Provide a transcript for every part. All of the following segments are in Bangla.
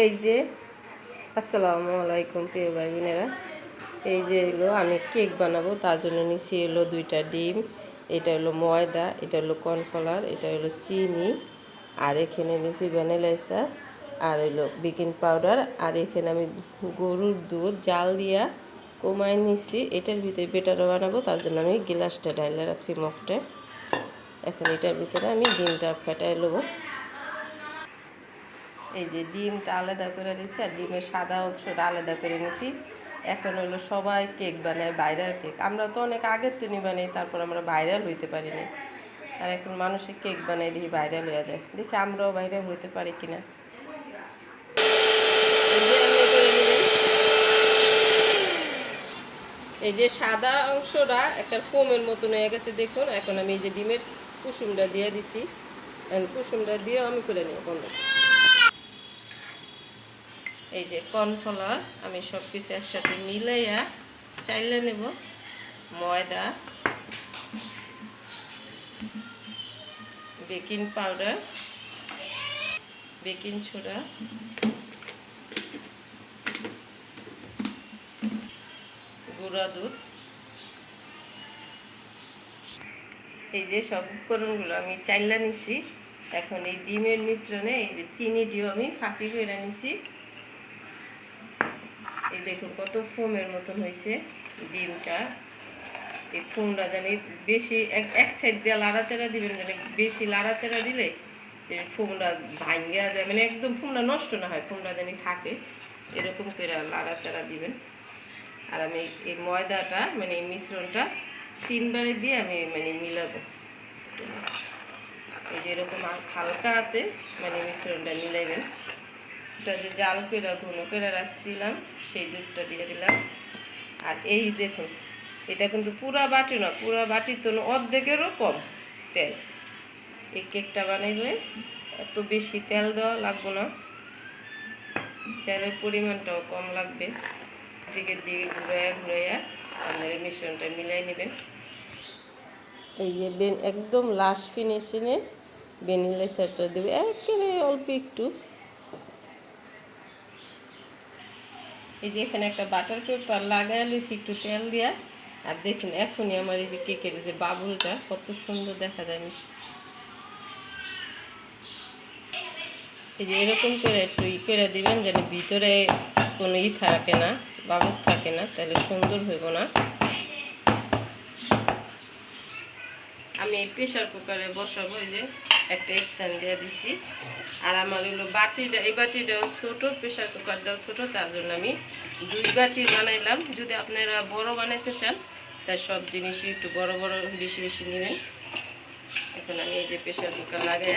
এই যে, আসসালামু আলাইকুম প্রিয় ভাই বোনেরা এই যে এগুলো আমি কেক বানাবো, তার জন্য নিচ্ছি এলো দুইটা ডিম, এটা হলো ময়দা, এটা হলো কর্নফ্লাওয়ার, এটা হলো চিনি, আর এখানে নিচ্ছি ভ্যানিলাইসা আর হলো বেকিং পাউডার, আর এখানে আমি গরুর দুধ, জাল দিয়া কমায় নিচ্ছি এটার ভিতরে বেটারও বানাবো, তার জন্য আমি গ্লাসটা ডাইলে রাখছি মগটা। এখন এটার ভিতরে আমি ডিমটা ফেটাই নেব এই যে ডিমটা আলাদা করে নিছি আর ডিমের সাদা অংশটা আলাদা করে নিছি। এখন হলো সবাই কেক বানায়, ভাইরাল কেক। আমরা তো অনেক আগের তিনি বানাই, তারপর আমরা ভাইরাল হইতে পারিনি। আর এখন মানুষের কেক বানাই দেখি ভাইরাল হয়ে যায়। দেখি আমরাও ভাইরাল হইতে পারি কিনা। এই যে সাদা অংশটা একটা ফোমের মতন হয়ে গেছে, দেখুন। এখন আমি এই যে ডিমের কুসুমটা দিয়ে দিছি। কুসুমটা দিয়ে আমি করে নেব, বন্ধ। এই যে কর্নফ্লাওয়ার, আমি সব কিছু একসাথে মিলাইয়া চাইলে নেব ময়দা, বেকিং পাউডার, বেকিং সোডা, গুঁড়া দুধ। এই যে সব উপকরণগুলো আমি চাইলা নিছি। এখন এই ডিমের মিশ্রণে এই যে চিনিটিও আমি ফাঁকি করে নিছি। এই দেখুন কত ফোমের মতন হয়েছে ডিমটা। এই ফোমটা জানি বেশি, এক এক সাইড দিয়ে লাড়াচাড়া দিবেন জানি বেশি লাড়াচাড়া দিলে যে ফোমটা ভাঙ্গা যায়। মানে একদম ফোমটা নষ্ট না হয়, ফোমটা জানি থাকে, এরকম করে লাড়াচাড়া দিবেন। আর আমি এই ময়দাটা মানে এই মিশ্রণটা তিনবারে দিয়ে আমি মানে মিলাবো। এই যে এরকম হালকা হাতে মানে মিশ্রণটা মিলাইবেন। দুধটা যে জাল করে ঘন করে রাখছিলাম, সেই দুধটা দিয়ে দিলাম। আর এই দেখুন, এটা কিন্তু পুরা বাটি না, পুরা বাটির তো অর্ধেকেরও কম তেল। এই কেকটা বানাইলে এত বেশি তেল দেওয়া লাগবো না। তেলের পরিমাণটাও কম লাগবে। দিকে দিকে ঘুরাইয়া ঘুরাইয়া আপনার মিশ্রণটা মিলাই নেবেন। এই যে বেন, একদম লাস্ট ফিনিশিংয়ে ভ্যানিলা সেটটা দেবে, একেবারে অল্প একটু। এই যে এখানে একটা বাটার পেপার লাগাই লইছি, একটু তেল দিয়া। আর দেখুন, এখনই আমার এই যে কেকের যে বাবুলটা কত সুন্দর দেখা যায়। মিশ- এই যে এরকম করে একটু ই করে দিবেন যেন ভিতরে কোনো ই থাকে না, বাবুস থাকে না, তাহলে সুন্দর হইব না। আমি প্রেশার কুকারে বসাবো এই যে। একটা স্ট্যান্ড দিয়ে দিছি। আর আমার হলো বাটিটা, এই বাটিটাও ছোটো প্রেশার কুকারটাও ছোটো, তার জন্য আমি দুই বাটি বানাইলাম। যদি আপনারা বড় বানাইতে চান, তাই সব জিনিসই একটু বড় বড়, বেশি বেশি নেবেন। এখন আমি এই যে প্রেশার কুকার লাগাই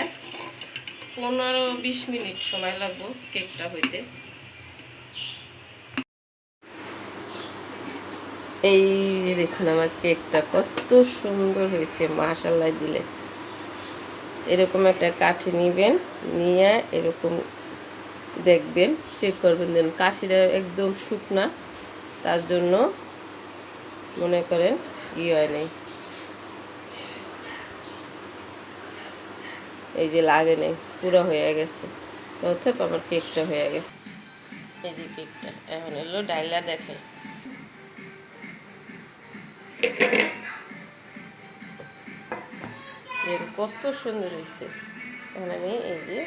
পনেরো, বিশ মিনিট সময় লাগবো কেকটা হইতে। এই দেখুন আমার কেকটা কত সুন্দর হয়েছে মাশাল্লাহ দিলে। এরকম একটা কাঠি নিবেন, নিয়ে এরকম দেখবেন চেক করবেন। দেন কাঠিটা একদম শুকনা, তার জন্য মনে করেন ই হয় নেই। এই যে লাগে নেই, পুরো হয়ে গেছে। অর্থাৎ আমার কেকটা হয়ে গেছে। এই যে কেকটা, এখন এলো ডাইলা দেখে। এর কত সুন্দর হয়েছে এখন আমি এই যে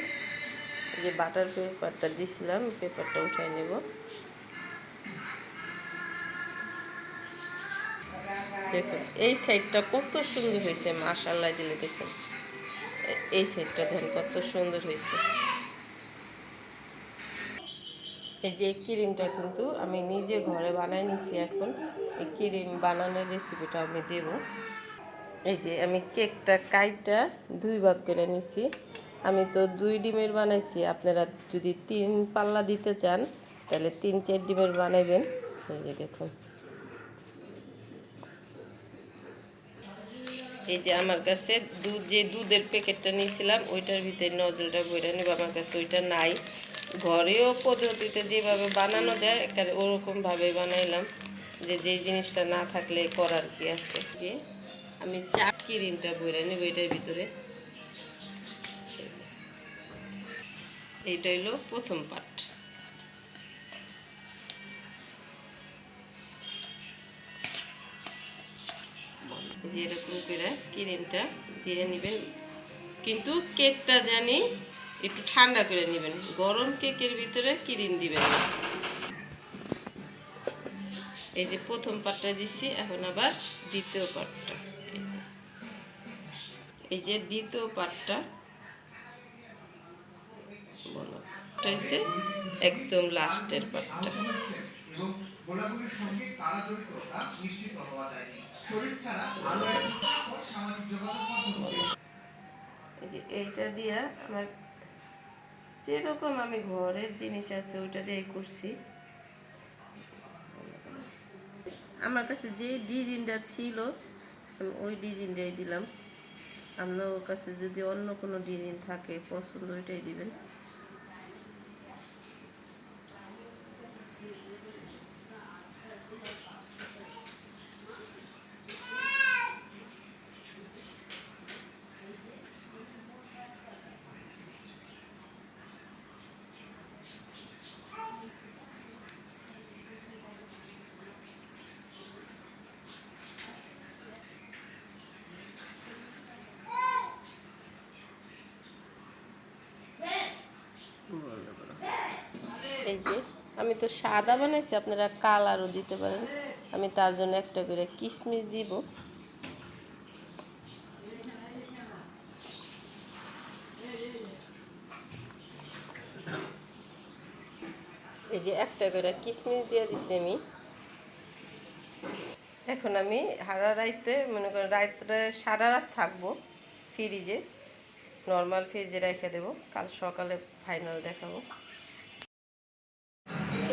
যে বাটার পেপারটা দিছিলাম পেপারটা উঠাই নেব। দেখুন, এই সাইডটা কত সুন্দর হয়েছে মাশাল্লাহ দিলে দেখুন। এই সাইডটা দেখেন কত সুন্দর হয়েছে এই যে ক্রিমটা কিন্তু আমি নিজে ঘরে বানাই নিছি এখন। এই ক্রিম বানানোর রেসিপিটা আমি দেবো। এই যে আমি কেকটা কাইটা দুই ভাগ করে নিছি। আমি তো দুই ডিমের বানাইছি, আপনারা যদি তিন পাল্লা দিতে চান, তাহলে তিন, চার ডিমের বানাইবেন। এই যে দেখুন। এই যে আমার কাছে দুধ যে দুধের প্যাকেটটা নিয়েছিলাম, ওইটার ভিতরে নজলটা বইটা নেব, আমার কাছে ওইটা নাই। ঘরেও পদ্ধতিতে যেভাবে বানানো যায়, একেবারে ওরকমভাবে বানাইলাম, যে যে জিনিসটা না থাকলে করার কি আছে? যে আমি চা ক্রিমটা বইরা নেব এটার ভিতরে। এইটা হলো প্রথম পার্ট। যে এরকম করে ক্রিমটা দিয়ে নেবেন। কিন্তু কেকটা জানি একটু ঠান্ডা করে নেবেন। গরম কেকের ভিতরে ক্রিম দিবেন? এই যে প্রথম পার্টটা দিছি, এখন আবার দ্বিতীয় পার্টটা। এই যে দ্বিতীয় পাটটা এটা একদম লাস্টের পাটটা এইটা দিয়া আমার যেরকম আমি ঘরের জিনিস আছে ওইটা দিয়ে করছি। আমার কাছে যে ডিজাইনটা ছিল, আমি ওই ডিজাইনটাই দিলাম। আপনার কাছে যদি অন্য কোনো ডিজাইন থাকে পছন্দ ওইটাই দিবেন। এই যে, আমি তো সাদা বানাইছি, আপনারা কালারও দিতে পারেন। আমি তার জন্য একটা করে কিশমিশ দিব। এই যে একটা করে কিশমিশ দিয়ে দিছি আমি। এখন আমি হারা রাইতে, মনে করেন রাত্রে সারা রাত থাকব ফ্রিজে। নর্মাল ফ্রিজে রেখে দেবো। কাল সকালে ফাইনাল দেখাবো।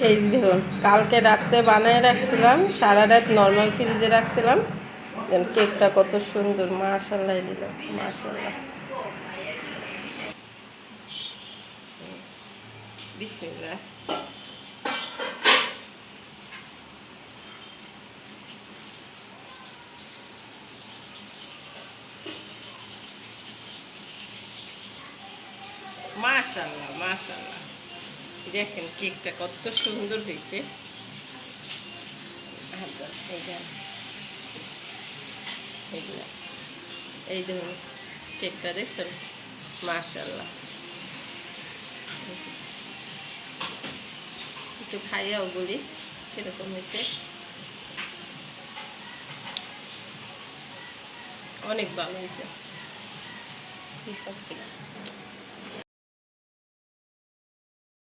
এই দেখুন, কালকে রাত্রে বানায় রাখছিলাম সারা রাত নর্মাল ফ্রিজে রাখছিলাম কেকটা কত সুন্দর মাশাল্লাহ দিল মাশাল্লাহ মাশাল্লাহ মাশাল্লাহ দেখেন কেকটা কত সুন্দর হয়েছে। হালকা, এই দেখুন কেকটা দেখছেন? মাশাল্লাহ একটু খাইয়াও বলি কীরকম হয়েছে। অনেক ভালো হয়েছে।